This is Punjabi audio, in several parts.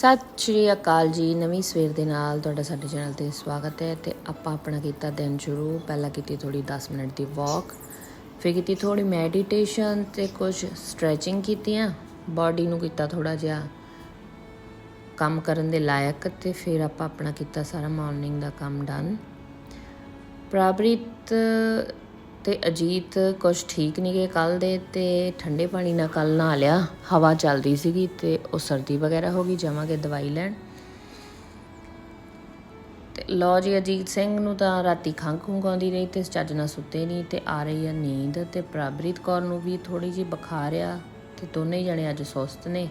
ਸਤਿ ਸ਼੍ਰੀ ਅਕਾਲ ਜੀ। ਨਵੀਂ ਸਵੇਰ ਦੇ ਨਾਲ ਤੁਹਾਡਾ ਸਾਡੇ ਚੈਨਲ ਤੇ ਸਵਾਗਤ ਹੈ ਤੇ ਆਪਾਂ ਆਪਣਾ ਕੀਤਾ ਦਿਨ ਸ਼ੁਰੂ। ਪਹਿਲਾਂ ਕੀਤੀ ਥੋੜੀ 10 ਮਿੰਟ ਦੀ ਵਾਕ ਫਿਰ ਕੀਤੀ ਥੋੜੀ ਮੈਡੀਟੇਸ਼ਨ ਤੇ ਕੁਝ ਸਟ੍ਰੈਚਿੰਗ ਕੀਤੀਆਂ। ਬਾਡੀ ਨੂੰ ਕੀਤਾ ਥੋੜਾ ਜਿਹਾ ਕੰਮ ਕਰਨ ਦੇ ਲਾਇਕ ਤੇ ਫਿਰ ਆਪਾਂ ਆਪਣਾ ਕੀਤਾ ਸਾਰਾ ਮਾਰਨਿੰਗ ਦਾ ਕੰਮ ਡਨ ਪ੍ਰਾਬਰੀਤ ਤੇ ਅਜੀਤ ਕੁਛ ਠੀਕ ਨਹੀਂ ਗਏ ਕੱਲ ਦੇ ਤੇ ਠੰਡੇ ਪਾਣੀ ਨਾਲ ਕੱਲ ਨਾ ਲਿਆ, ਹਵਾ ਚੱਲ ਰਹੀ ਸੀਗੀ ਤੇ ਉਹ ਸਰਦੀ ਵਗੈਰਾ ਹੋ ਗਈ, ਜਾਵਾਂਗੇ ਦਵਾਈ ਲੈਣ। ਤੇ ਲੋ ਜੀ, ਅਜੀਤ ਸਿੰਘ ਨੂੰ ਤਾਂ ਰਾਤੀ ਖੰਘ ਖੁੰਘ ਆਉਂਦੀ ਰਹੀ ਤੇ ਚੱਜ ਨਾਲ ਸੁੱਤੇ ਨਹੀਂ ਤੇ ਆ ਰਹੀ ਆ ਨੀਂਦ ਤੇ ਪ੍ਰਭਰੀਤ ਕੌਰ ਨੂੰ ਵੀ ਥੋੜੀ ਜਿਹੀ ਬੁਖਾਰ ਆ ਤੇ ਦੋਨੇ ਹੀ ਜਣੇ ਅੱਜ ਸੁਸਤ ਨੇ।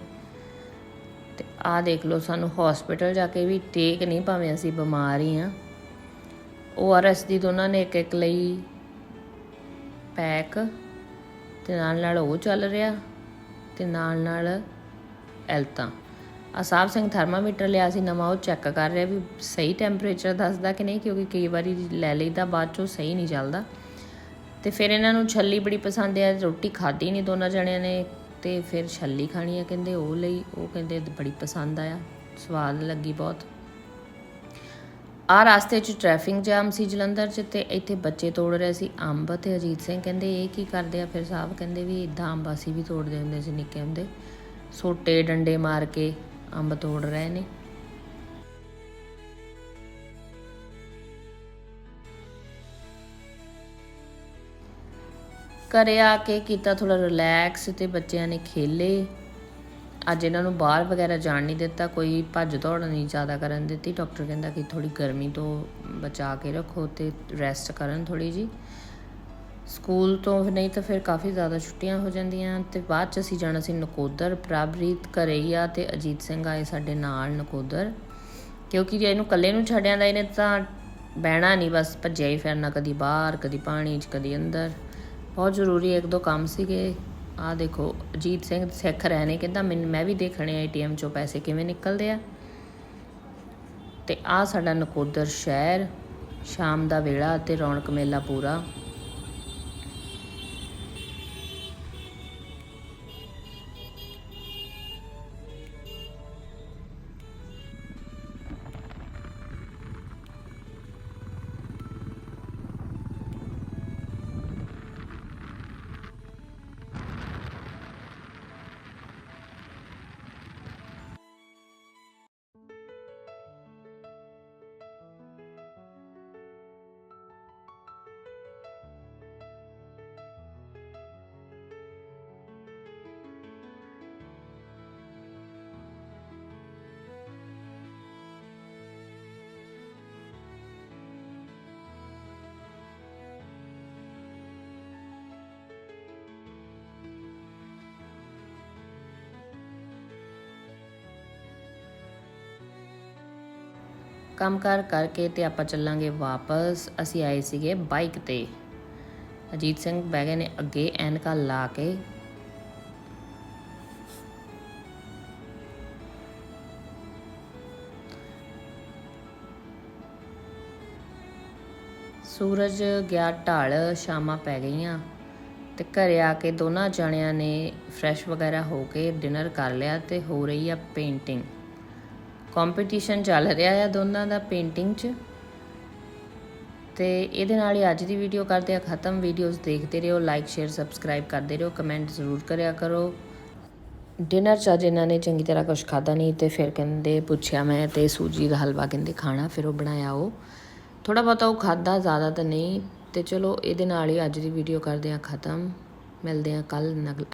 ਤੇ ਆ ਦੇਖ ਲਓ, ਸਾਨੂੰ ਹਸਪੀਟਲ ਜਾ ਕੇ ਵੀ ਟੇਕ ਨਹੀਂ ਭਾਵੇਂ ਅਸੀਂ ਬਿਮਾਰ ਹੀ ਆ। ਓਆਰਐਸ ਦੀ ਦੋਨਾਂ ਨੇ ਇੱਕ ਇੱਕ ਲਈ ਪੈਕ ਤੇ ਨਾਲ ਨਾਲ ਉਹ ਚੱਲ ਰਿਹਾ ਤੇ ਨਾਲ ਨਾਲ ਐਲਤਾ। ਆ ਸਾਹਿਬ ਸਿੰਘ ਥਰਮਾਮੀਟਰ ਲਿਆ ਸੀ, ਨਵਾਂ ਉਹ ਚੈੱਕ ਕਰ ਰਿਹਾ ਵੀ ਸਹੀ ਟੈਂਪਰੇਚਰ ਦੱਸਦਾ ਕਿ ਨਹੀਂ, ਕਿਉਂਕਿ ਕਈ ਵਾਰੀ ਲੈ ਲਈਦਾ, ਬਾਅਦ ਚੋਂ ਸਹੀ ਨਹੀਂ ਚੱਲਦਾ। ਤੇ ਫਿਰ ਇਹਨਾਂ ਨੂੰ ਛੱਲੀ ਬੜੀ ਪਸੰਦ ਆ, ਰੋਟੀ ਖਾਧੀ ਨਹੀਂ ਦੋਨਾਂ ਜਣਿਆਂ ਨੇ ਤੇ ਫਿਰ ਛੱਲੀ ਖਾਣੀ ਆ ਕਹਿੰਦੇ ਉਹ ਲਈ, ਉਹ ਕਹਿੰਦੇ ਬੜੀ ਪਸੰਦ ਆਇਆ, ਸਵਾਦ ਲੱਗੀ ਬਹੁਤ। ਆ ਰਸਤੇ 'ਚ ਟ੍ਰੈਫਿਕ ਜਾਮ ਸੀ ਜਲੰਧਰ 'ਚ ਤੇ ਇੱਥੇ ਬੱਚੇ ਤੋੜ ਰਹੇ ਸੀ ਅੰਬ ਤੇ ਅਜੀਤ ਸਿੰਘ ਕਹਿੰਦੇ ਇਹ ਕੀ ਕਰਦੇ ਆ? ਫਿਰ ਸਾਹਿਬ ਕਹਿੰਦੇ ਵੀ ਇਦਾਂ ਅੰਬ ਅਸੀਂ ਵੀ ਤੋੜਦੇ ਹੁੰਦੇ ਸੀ ਨਿੱਕੇ ਹੁੰਦੇ। ਸੋਟੇ ਡੰਡੇ ਮਾਰ ਕੇ ਅੰਬ ਤੋੜ ਰਹੇ ਨੇ। ਘਰੇ ਆ ਕੇ ਕੀਤਾ ਥੋੜਾ ਰਿਲੈਕਸ ਤੇ ਬੱਚਿਆਂ ਨੇ ਖੇਲੇ। ਅੱਜ ਇਹਨਾਂ ਨੂੰ ਬਾਹਰ ਵਗੈਰਾ ਜਾਣ ਨਹੀਂ ਦਿੱਤਾ, ਕੋਈ ਭੱਜ ਦੌੜ ਨਹੀਂ ਜ਼ਿਆਦਾ ਕਰਨ ਦਿੱਤੀ। ਡਾਕਟਰ ਕਹਿੰਦਾ ਕਿ ਥੋੜੀ ਗਰਮੀ ਤੋਂ ਬਚਾ ਕੇ ਰੱਖੋ ਤੇ ਰੈਸਟ ਕਰਨ ਥੋੜੀ ਜੀ ਸਕੂਲ ਤੋਂ ਨਹੀਂ ਤਾਂ ਫਿਰ ਕਾਫੀ ਜ਼ਿਆਦਾ ਛੁੱਟੀਆਂ ਹੋ ਜਾਂਦੀਆਂ ਤੇ ਬਾਅਦ ਚ ਅਸੀਂ ਜਾਣਾ ਸੀ ਨਕੋਦਰ। ਪ੍ਰਭਰੀਤ ਘਰੇ ਆ ਤੇ ਅਜੀਤ ਸਿੰਘ ਆਏ ਸਾਡੇ ਨਾਲ ਨਕੋਦਰ। ਕਿਉਂਕਿ ਜੇ ਇਹਨੂੰ ਇਕੱਲੇ ਨੂੰ ਛੱਡਿਆਂ ਦਾ ਇਹਨੇ ਤਾਂ ਬਹਿਣਾ ਨਹੀਂ, ਬਸ ਭੱਜਿਆ ਹੀ ਫਿਰਨਾ, ਕਦੀ ਬਾਹਰ, ਕਦੀ ਪਾਣੀ 'ਚ, ਕਦੀ ਅੰਦਰ। ਬਹੁਤ ਜ਼ਰੂਰੀ ਇੱਕ ਦੋ ਕੰਮ ਸੀਗੇ। ਆ ਦੇਖੋ, ਅਜੀਤ ਸਿੰਘ ਸਿੱਖ ਰਹੇ ਨੇ, ਕਹਿੰਦਾ ਮੈਨੂੰ, ਮੈਂ ਵੀ ਦੇਖਣੇ ਆ ਏਟੀਐਮ ਚੋਂ ਪੈਸੇ ਕਿਵੇਂ ਨਿਕਲਦੇ ਆ। ਤੇ ਆ ਸਾਡਾ ਨਕੋਦਰ ਸ਼ਹਿਰ, ਸ਼ਾਮ ਦਾ ਵੇਲਾ ਤੇ ਰੌਣਕ ਮੇਲਾ ਪੂਰਾ। ਕੰਮਕਾਰ ਕਰਕੇ ਤੇ ਆਪਾਂ ਚੱਲਾਂਗੇ ਵਾਪਸ। ਅਸੀਂ ਆਏ ਸੀਗੇ ਬਾਈਕ ਤੇ। ਅਜੀਤ ਸਿੰਘ ਬਹਿ ਗਏ ਨੇ ਅੱਗੇ, ਐਨਕਾਂ ਲਾ ਕੇ। ਸੂਰਜ ਗਿਆ ਢਾਲ, ਸ਼ਾਮਾਂ ਪੈ ਗਈਆਂ ਤੇ ਘਰੇ ਆ ਕੇ ਦੋਨਾਂ ਜਣਿਆਂ ਨੇ ਫਰੈਸ਼ ਵਗੈਰਾ ਹੋ ਕੇ ਡਿਨਰ ਕਰ ਲਿਆ ਤੇ ਹੋ ਰਹੀ ਆ ਪੇਂਟਿੰਗ ਕੰਪੀਟੀਸ਼ਨ ਚੱਲ ਰਿਹਾ ਆ ਦੋਨਾਂ ਦਾ ਪੇਂਟਿੰਗ 'ਚ। ਤੇ ਇਹਦੇ ਨਾਲ ਹੀ ਅੱਜ ਦੀ ਵੀਡੀਓ ਕਰਦੇ ਆ, ਖਤਮ ਵੀਡੀਓਜ਼ ਦੇਖਦੇ ਰਹੋ ਲਾਈਕ ਸ਼ੇਅਰ ਸਬਸਕ੍ਰਾਈਬ ਕਰਦੇ ਰਹੋ ਕਮੈਂਟ ਜ਼ਰੂਰ ਕਰਿਆ ਕਰੋ। ਡਿਨਰ 'ਚ ਅੱਜ ਇਹਨਾਂ ਨੇ ਚੰਗੀ ਤਰ੍ਹਾਂ ਕੁਝ ਖਾਦਾ ਨਹੀਂ ਤੇ ਫਿਰ ਕਹਿੰਦੇ ਪੁੱਛਿਆ ਮੈਂ ਤੇ ਸੂਜੀ ਦਾ ਹਲਵਾ ਕਹਿੰਦੇ ਖਾਣਾ, ਫਿਰ ਉਹ ਬਣਾਇਆ ਉਹ। ਥੋੜਾ ਬਹੁਤਾ ਉਹ ਖਾਦਾ ਜ਼ਿਆਦਾ ਤਾਂ ਨਹੀਂ। ਤੇ ਚਲੋ ਇਹਦੇ ਨਾਲ ਹੀ ਅੱਜ ਦੀ ਵੀਡੀਓ ਕਰਦੇ ਆ, ਖਤਮ। ਮਿਲਦੇ ਆ ਕੱਲ